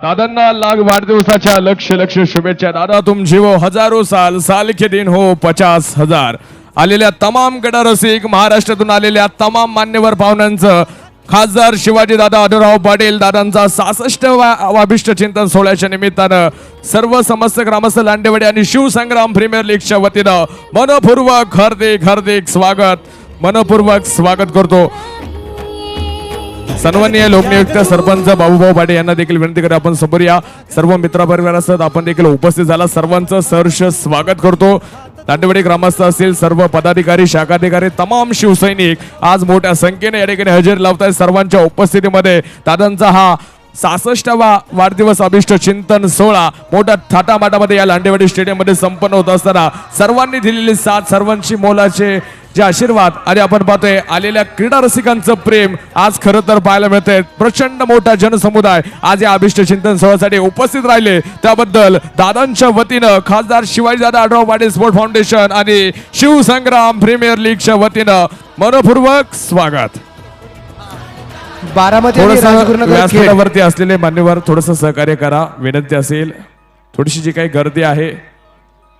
दादांना लाग वाढदिवसाच्या लक्ष लक्ष शुभेच्छा. दादा तुम जीवो हजारो साल साल के दिन हो पचास हजार. आलेल्या तमाम गडा रसिक महाराष्ट्रातून आलेल्या तमाम मान्यवर पाहुण्यांचं खासदार शिवाजी दादा आढळराव पाटील दादांचा सासष्ट वाभिष्ट चिंतन सोहळ्याच्या निमित्तानं सर्व समस्त ग्रामस्थ लांडेवाडी आणि शिवसंग्राम प्रीमियर लीगच्या वतीनं मनपूर्वक हार्दिक हार्दिक स्वागत. मनपूर्वक स्वागत करतो. सन्माननीय लोकनियुक्त सरपंच बाबूभाऊ पाटे यांना देखील विनंती करू. आपण समोर या. सर्व मित्रपरिवारासह आपण देखील उपस्थित झाला. सर्वांचं सहर्ष स्वागत करतो. दांडेवाडी ग्रामस्थ असतील सर्व पदाधिकारी शाखाधिकारी तमाम शिवसैनिक आज मोठ्या संख्येने या ठिकाणी हजेरी लावत आहेत सर्वांच्या उपस्थितीमध्ये. दादांचा हा सासष्टावा वाढदिवस अभिष्ट चिंतन सोहळा मोठ्या थाटामाटामध्ये या लांडेवाडी स्टेडियममध्ये संपन्न होत असताना सर्वांनी दिलेली साथ सर्वांची मोलाचे जे आशीर्वाद आणि आपण पाहतोय आलेल्या क्रीडा रसिकांचं प्रेम आज खरं तर पाहायला मिळतंय. प्रचंड मोठा जनसमुदाय आज या अभिष्ट चिंतन सोहळ्यासाठी उपस्थित राहिले. त्याबद्दल दादांच्या वतीनं खासदार शिवाजीदादा आढराव पाटील स्पोर्ट फाउंडेशन आणि शिवसंग्राम प्रीमियर लीगच्या वतीनं मनपूर्वक स्वागत. बारामती असलेले मान्यवर थोडस सहकार्य करा. विनंती असेल थोडीशी जी काही गर्दी आहे.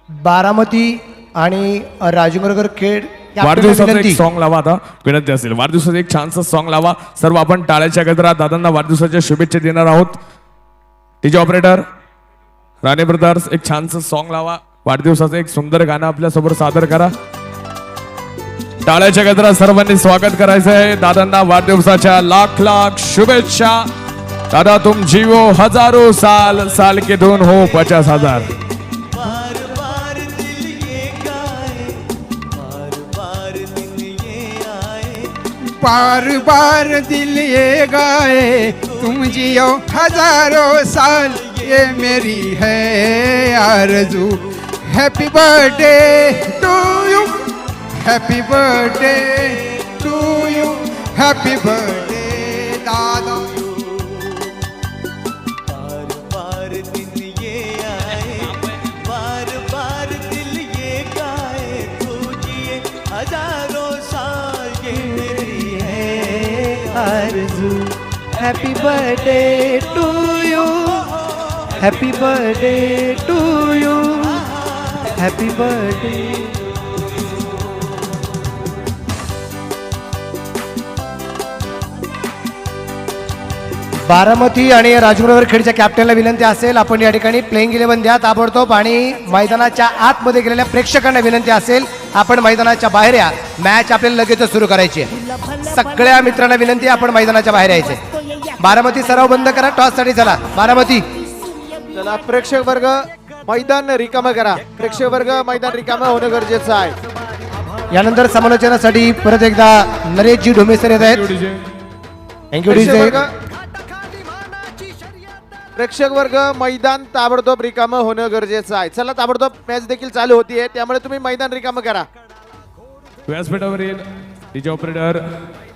बारामती आणि खेळ captain वाढदिवसाचं विनंती. एक सॉन्ग लावा आता. विनंती असेल. वाढदिवसाचं एक छानसं सॉन्ग लावा. सर्व आपण टाळ्याच्या गजरात दादांना वाढदिवसाच्या शुभेच्छा देणार आहोत. टीजे ऑपरेटर राणे ब्रदर्स एक छानसं सॉन्ग लावा. वाढदिवसाचं एक सुंदर गाणं आपल्यासमोर सादर करा. टाळ्याच्या गजरात सर्वांनी स्वागत करायचं आहे दादांना वाढदिवसाच्या लाख लाख शुभेच्छा. दादा तुम जीवो हजारो साल साल के दोन हो पचास हजार. पार बार दिल ये गाए तुम जियो हजारों साल ये मेरी है आरज़ू। Happy birthday to you happy birthday to you happy birthday दादा। Happy birthday to you happy birthday to you happy birthday Baramati आणि राजगुरुनगर खेळच्या कॅप्टनला विनंती असेल आपण या ठिकाणी प्लेइंग इलेव्हन द्या ताबडतोब आणि मैदानाच्या आतमध्ये गेलेल्या प्रेक्षकांना विनंती असेल आपण मैदानाच्या बाहेर या. मॅच आपल्याला लगेचच सुरू करायची आहे. सगळ्या मित्रांना विनंती आपण मैदानाच्या बाहेर यायचे बारामती सराव बंद करा टॉससाठी चला. बारामती. चला प्रेक्षक वर्ग मैदान रिकामं करा. प्रेक्षक वर्ग मैदान रिकामं होणं गरजेचं आहे. यानंतर समालोचनासाठी परत एकदा नरेशजी ढोमे सर येत आहेत. थँक्यू प्रेक्षक वर्ग. प्रेक्षक वर्ग मैदान ताबडतोब रिकामं होणं गरजेचं आहे. चला ताबडतोब मॅच देखील चालू होतीये त्यामुळे तुम्ही मैदान रिकामं करा. व्यासपीठावरील टीजे ऑपरेटर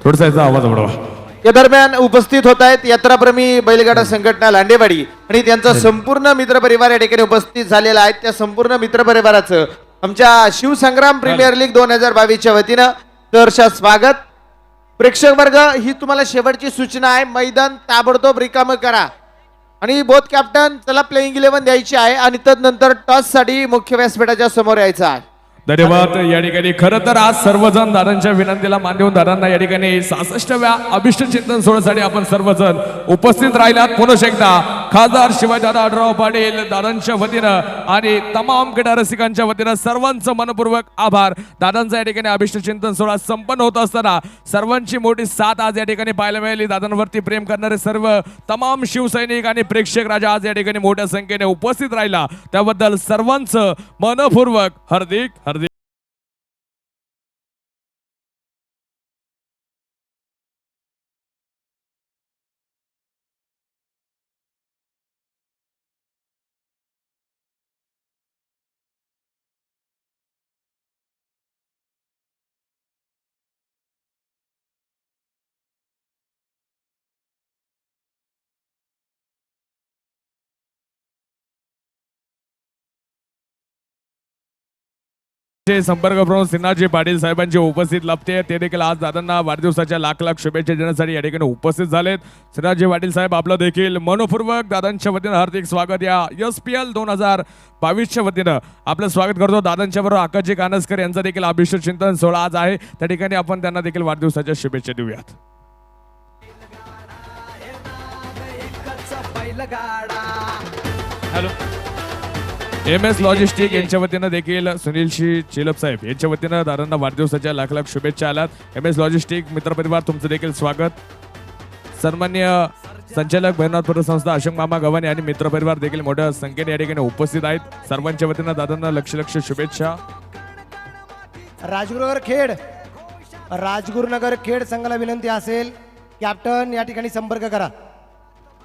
थोडसा आवाज वाढवा. या दरम्यान उपस्थित होत आहेत यात्राप्रेमी बैलगाडा संघटना लांडेवाडी आणि त्यांचा संपूर्ण मित्रपरिवार या ठिकाणी उपस्थित झालेला आहे. त्या संपूर्ण मित्रपरिवाराचं आमच्या शिवसंग्राम प्रीमियर लीग दोन हजार बावीसच्या वतीनं सहर्षा स्वागत. प्रेक्षक वर्ग ही तुम्हाला शेवटची सूचना आहे. मैदान ताबडतोब रिकामं करा. आणि बोथ कॅप्टन चला प्लेइंग इलेव्हन द्यायची आहे आणि तदनंतर टॉससाठी मुख्य व्यासपीठाच्या समोर यायचं आहे. धन्यवाद. या ठिकाणी खरं तर आज सर्वजण दादांच्या विनंतीला मान देऊन दादांना या ठिकाणी सासष्टव्या अभिष्ट चिंतन सोहळ्यासाठी आपण सर्वजण उपस्थित राहिलात. पुन्हा एकदा खासदार शिवाजीदादा आढराव पाटील दादांच्या वतीनं आणि तमाम क्रीडा रसिकांच्या वतीनं सर्वांचं मनपूर्वक आभार. दादांचा या ठिकाणी अभिष्ट चिंतन सोहळा संपन्न होत असताना सर्वांची मोठी साथ आज या ठिकाणी पाहायला मिळाली. दादांवरती प्रेम करणारे सर्व तमाम शिवसैनिक आणि प्रेक्षक राजा आज या ठिकाणी मोठ्या संख्येने उपस्थित राहिला. त्याबद्दल सर्वांचं मनपूर्वक हार्दिक हार्दिक ते संपर्क प्रमुख सिन्हाजी पाटील साहेबांची उपस्थित लाभते ते देखील आज दादांना वाढदिवसाच्या लाख लाख शुभेच्छा देण्यासाठी या ठिकाणी उपस्थित झालेत. सिन्हाजी पाटील साहेब आपलं देखील मनपूर्वक दादांच्या वतीनं हार्दिक स्वागत या एस पी एल दोन हजार बावीसच्या वतीनं आपलं स्वागत करतो. दादांच्या बरोबर आकाशजी कानसकर यांचा देखील अभिषेक चिंतन सोहळा आज आहे. त्या ठिकाणी आपण त्यांना देखील वाढदिवसाच्या शुभेच्छा देऊयात. हॅलो. एम एस लॉजिस्टिक यांच्या वतीनं देखील सुनीलशी चिलप साहेब यांच्या वतीनं दादांना वाढदिवसाच्या लाख लाख शुभेच्छा आलात एम एस लॉजिस्टिक मित्रपरिवार तुमचं देखील स्वागत. सन्मान्य संचालक भैरनाथ संस्था अशोक मामा गव्हाणे आणि मित्रपरिवार देखील मोठ्या संख्येने या ठिकाणी उपस्थित आहेत. सर्वांच्या वतीनं दादांना लक्ष लक्ष शुभेच्छा. राजगुरुनगर खेड राजगुरुनगर खेड संघाला विनंती असेल कॅप्टन या ठिकाणी संपर्क करा.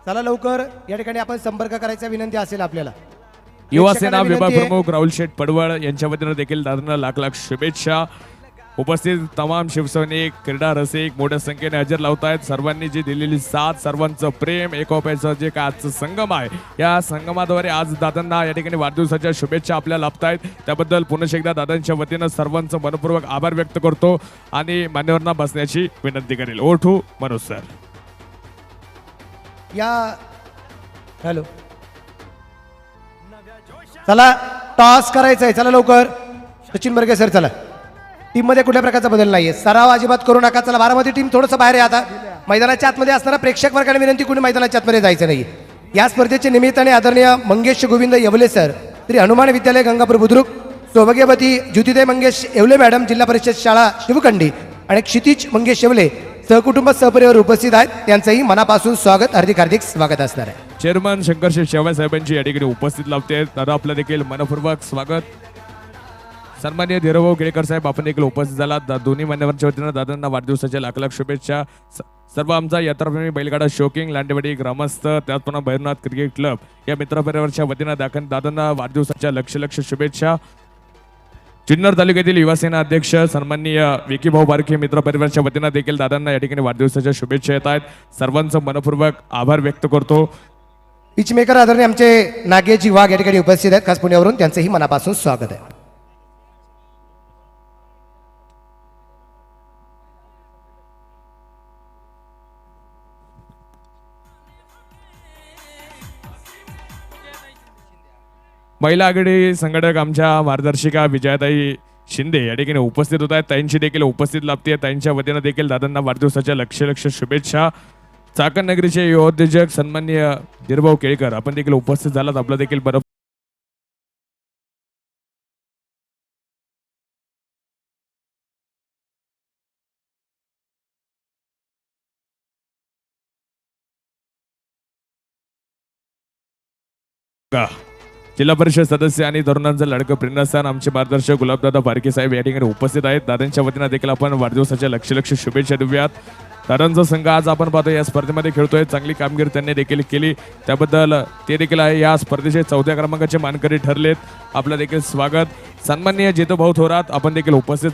चला लवकर या ठिकाणी आपण संपर्क करायचा विनंती असेल आपल्याला. युवा प्रेक्षकांना सेना विभाग. प्रमुख राहुल शेठ पडवळ यांच्या वतीनं देखील दादांना लाख लाख शुभेच्छा. उपस्थित तमाम शिवसैनिक क्रीडा रसिक मोठ्या संख्येने हजेर लावत आहेत सर्वांनी जी दिलेली साथ सर्वांचं प्रेम एकोप्याचं जे काय आजचं संगम आहे या संगमाद्वारे आज दादांना या ठिकाणी वाढदिवसाच्या शुभेच्छा आपल्या लाभत आहेत त्याबद्दल पुन्हा एकदा दादांच्या वतीनं सर्वांचं मनपूर्वक आभार व्यक्त करतो आणि मान्यवरांना बसण्याची विनंती करेल. ओठू मनोज सर. या हॅलो. चला टॉस आहे चला लवकर. सचिन बर्गे सर चला. टीममध्ये कुठल्या प्रकारचा बदल नाहीये. सराव अजिबात करू नका. चला बारामती टीम थोडंसं बाहेर आहे आता. मैदानाच्या आतमध्ये असणारा प्रेक्षक वर्गाने विनंती कुणी मैदानाच्या आतमध्ये जायचं नाही या स्पर्धेचे निमित्ताने आदरणीय मंगेश गोविंद येवले सर श्री हनुमान विद्यालय गंगापूर बुद्रुक सौभाग्यवती ज्योतिदेव मंगेश येवले मॅडम जिल्हा परिषद शाळा शिवखंडी आणि क्षितिज मंगेश येवले सहकुटुंब सहपरिवार उपस्थित आहेत. त्यांचंही मनापासून स्वागत हार्दिक हार्दिक स्वागत असणार आहे. चेअरमन शंकरशे शेवाय साहेबांची या ठिकाणी उपस्थित लावते. दादा आपलं देखील मनपूर्वक स्वागत. सन्मान्य धीरभाऊ केळकर साहेब आपण देखील उपस्थित झाला दा- दोन्ही मान्यवरांच्या वतीनं दादांना वाढदिवसाच्या लाख लाख शुभेच्छा. स- सर्व आमचा यात्राप्रेमी बैलगाडा शोकिंग लांडेवाडी ग्रामस्थ त्याचप्रमाणे भैरनाथ क्रिकेट क्लब या मित्रपरिवारच्या वतीनं दाखल दादांना वाढदिवसाच्या लक्ष लक्ष शुभेच्छा. जुन्नर तालुक्यातील युवासेना अध्यक्ष सन्माननीय विकी भाऊ मित्रपरिवारच्या मित्र वतीनं देखील दादांना या ठिकाणी वाढदिवसाच्या शुभेच्छा येत आहेत. सर्वांचं मनपूर्वक आभार व्यक्त करतो. पिचमेकर आदरणीय आमचे नागेजी वाघ या ठिकाणी उपस्थित आहेत. खास पुण्यावरून त्यांचंही मनापासून स्वागत आहे. महिला आघाडी संघटक आमच्या मार्गदर्शिका विजयाताई शिंदे या ठिकाणी उपस्थित होत आहेत. त्यांची देखील उपस्थित लाभते त्यांच्या वतीनं देखील दादांना वाढदिवसाच्या लक्ष लक्ष शुभेच्छा. चाकण नगरीचे युवोद्योजक सन्मान्य धीरभाऊ केळकर आपण देखील उपस्थित झालात. आपला देखील बरं का जिल्हा परिषद सदस्य आणि तरुणांचं लाडकं प्रेरणास्थान आमचे मार्गदर्शक गुलाबदादा पारखे साहेब या ठिकाणी उपस्थित आहेत. दादांच्या वतीनं देखील आपण वाढदिवसाच्या लक्ष लक्ष शुभेच्छा देऊयात. दादांचा संघ आज आपण पाहतो या स्पर्धेमध्ये खेळतोय. चांगली कामगिरी त्यांनी देखील केली. त्याबद्दल ते देखील आहे या स्पर्धेचे चौथ्या क्रमांकाचे मानकरी ठरलेत. आपलं देखील स्वागत. सन्माननीय जितू थोरात आपण देखील उपस्थित